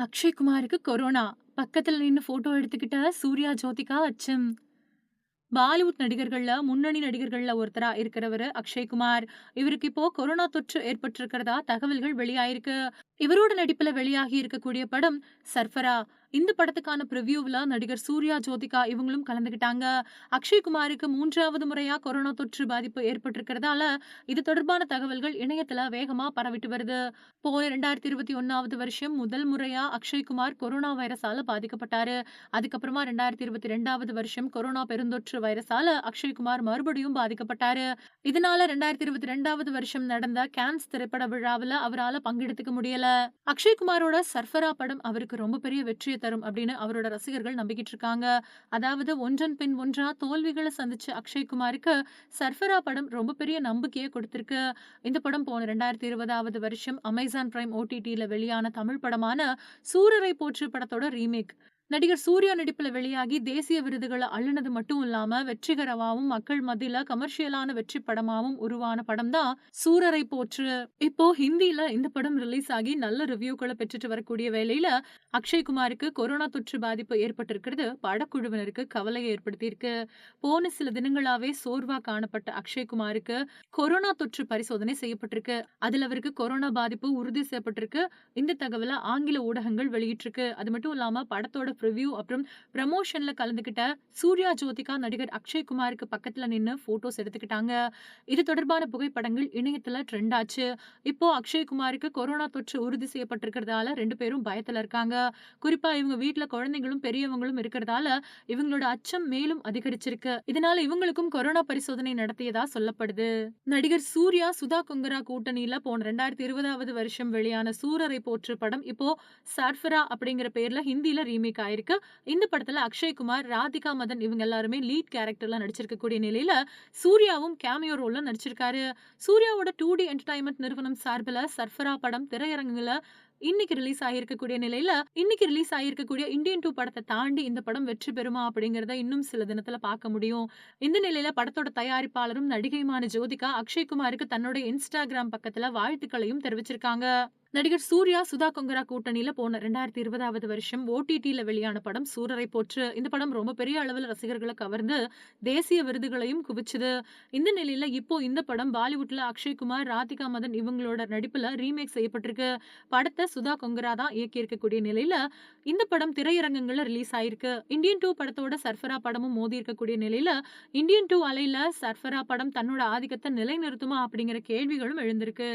அக்ஷய் குமாருக்கு கொரோனா. பக்கத்துல நின்னு ஃபோட்டோ எடுத்துக்கிட்ட சூர்யா, ஜோதிகா அச்சம். பாலிவுட் நடிகர்கள்ல முன்னணி நடிகர்கள்ல ஒருத்தரா இருக்கிறவரு அக்ஷய் குமார். இவருக்கு இப்போ கொரோனா தொற்று ஏற்பட்டிருக்கிறதா தகவல்கள் வெளியாயிருக்கு. இவரோட நடிப்புல வெளியாகி இருக்கக்கூடிய படம் சர்ஃபரா. இந்த படத்துக்கான ப்ரிவியூவில் நடிகர் சூர்யா, ஜோதிகா இவங்களும் கலந்துக்கிட்டாங்க. அக்ஷய் குமாருக்கு 3வது முறையா கொரோனா தொற்று பாதிப்பு ஏற்பட்டிருக்கிறதால, இது தொடர்பான தகவல்கள் இணையத்துல வேகமா பரவிட்டு வருது. போன 2021வது வருஷம் முதல் முறையா அக்ஷய் குமார் கொரோனா வைரஸால் பாதிக்கப்பட்டாரு. அதுக்கப்புறமா 2022வது வருஷம் கொரோனா பெருந்தொற்று வைரஸால் அக்ஷய் குமார் மறுபடியும் பாதிக்கப்பட்டாரு. இதனால 2022வது வருஷம் நடந்த கேன்ஸ் திரைப்பட விழாவுல அவரால பங்கெடுத்துக்க முடியல. அக்ஷய்குமாரோட சர்ஃபரா படம் அவருக்கு ரொம்ப பெரிய வெற்றியை தரும் அப்படின்னு அவரோட ரசிகர்கள் நம்பிக்கிட்டு இருக்காங்க. அதாவது ஒன்றன் பின் ஒன்றா தோல்விகளை சந்திச்ச அக்ஷய் குமாருக்கு சர்ஃபரா படம் ரொம்ப பெரிய நம்பிக்கைய கொடுத்திருக்கு. இந்த படம் போன 2020வது வருஷம் அமேசான் பிரைம் ஓடிடியில் வெளியான தமிழ் படமான சூரரை போற்று படத்தோட ரீமேக். நடிகர் சூர்யா நடிப்புல வெளியாகி தேசிய விருதுகளை அள்ளுனது மட்டும் இல்லாம வெற்றிகரமாகவும் மக்கள் மத்தியில கமர்ஷியலான வெற்றி படமாவும் உருவான படம் தான் சூரரை போற்று. இப்போ ஹிந்தியில இந்த படம் ரிலீஸ் ஆகி நல்ல ரிவ்யூக்களை பெற்றுட்டு வரக்கூடிய வேலையில அக்ஷய் குமாருக்கு கொரோனா தொற்று பாதிப்பு ஏற்பட்டிருக்கிறது படக்குழுவினருக்கு கவலையை ஏற்படுத்தியிருக்கு. போன சில தினங்களாவே சோர்வா காணப்பட்ட அக்ஷய் குமாருக்கு கொரோனா தொற்று பரிசோதனை செய்யப்பட்டிருக்கு. அதுல அவருக்கு கொரோனா பாதிப்பு உறுதி செய்யப்பட்டிருக்கு. இந்த தகவல ஆங்கில ஊடகங்கள் வெளியிட்டிருக்கு. அது மட்டும் இல்லாம படத்தோட பிரிவியூ அப்புறம் ப்ரமோஷன்ல கலந்துக்கிட்ட சூர்யா, ஜோதிகா நடிகர் அக்ஷய் குமாருக்கு பக்கத்துல நின்னு ஃபோட்டோஸ் எடுத்துக்கிட்டாங்க. இது தொடர்பான புகைப்படங்கள் இணையத்துல ட்ரெண்ட் ஆச்சு. இப்போ அக்ஷய் குமாருக்கு கொரோனா தொற்று உறுதி செய்யப்பட்டிருக்கிறதால ரெண்டு பேரும் பயத்துல இருக்காங்க. குறிப்பா இவங்க வீட்டில் குழந்தைகளும், பெரியவங்களும் இருக்கிறதால இவங்களோட அச்சம் மேலும் அதிகரிச்சிருக்கு. இதனால இவங்களுக்கும் கொரோனா பரிசோதனை நடத்தியதா சொல்லப்படுது. நடிகர் சூர்யா, சுதா கொங்கரா கூட்டணியில போன 2020வது வருஷம் வெளியான சூரரை போற்று படம் இப்போ சர்ஃபரா அப்படிங்கிற பேர்ல ஹிந்தில ரீமேக் ஆயிருக்கு. இந்த படத்துல அக்ஷய் குமார், ராதிகா மதன் இவங்க எல்லாருமே லீட் கேரக்டர்லாம் நடிச்சிருக்கக்கூடிய நிலையில, சூர்யாவும் கேமியோ ரோல்ல நடிச்சிருக்காரு. சூர்யாவோட டூ டி என்டர்டைன்மெண்ட் நிறுவனம் சார்பில சர்ஃபரா படம் திரையரங்குல இன்னைக்கு ரிலீஸ் ஆகியிருக்கக்கூடிய நிலையில, இன்னைக்கு ரிலீஸ் ஆகியிருக்கக்கூடிய இந்தியன் டூ படத்தை தாண்டி இந்த படம் வெற்றி பெறுமா அப்படிங்கிறத இன்னும் சில தினத்துல பார்க்க முடியும். இந்த நிலையில படத்தோட தயாரிப்பாளரும், நடிகையுமான ஜோதிகா, அக்ஷய் குமாருக்கு தன்னோட இன்ஸ்டாகிராம் பக்கத்துல வாழ்த்துக்களையும் தெரிவிச்சிருக்காங்க. நடிகர் சூர்யா, சுதா கொங்கரா கூட்டணியில போன 2020வது வருஷம் ஓடிடில வெளியான படம் சூரரை போற்று. இந்த படம் ரொம்ப பெரிய அளவுல ரசிகர்களை கவர்ந்து தேசிய விருதுகளையும் குவிச்சது. இந்த நிலையில இப்போ இந்த படம் பாலிவுட்ல அக்ஷய் குமார், ராதிகா மதன் இவங்களோட நடிப்புல ரீமேக் செய்யப்பட்டிருக்கு. படத்தை சுதா கொங்கரா தான் இயக்கியிருக்கக்கூடிய நிலையில, இந்த படம் திரையரங்குகள்ல ரிலீஸ் ஆயிருக்கு. இந்தியன் டூ படத்தோட சர்ஃபரா படமும் மோதி இருக்கக்கூடிய நிலையில, இந்தியன் டூ அலையில சர்ஃபரா படம் தன்னோட ஆதிக்கத்தை நிலைநிறுத்துமா அப்படிங்கிற கேள்விகளும் எழுந்திருக்கு.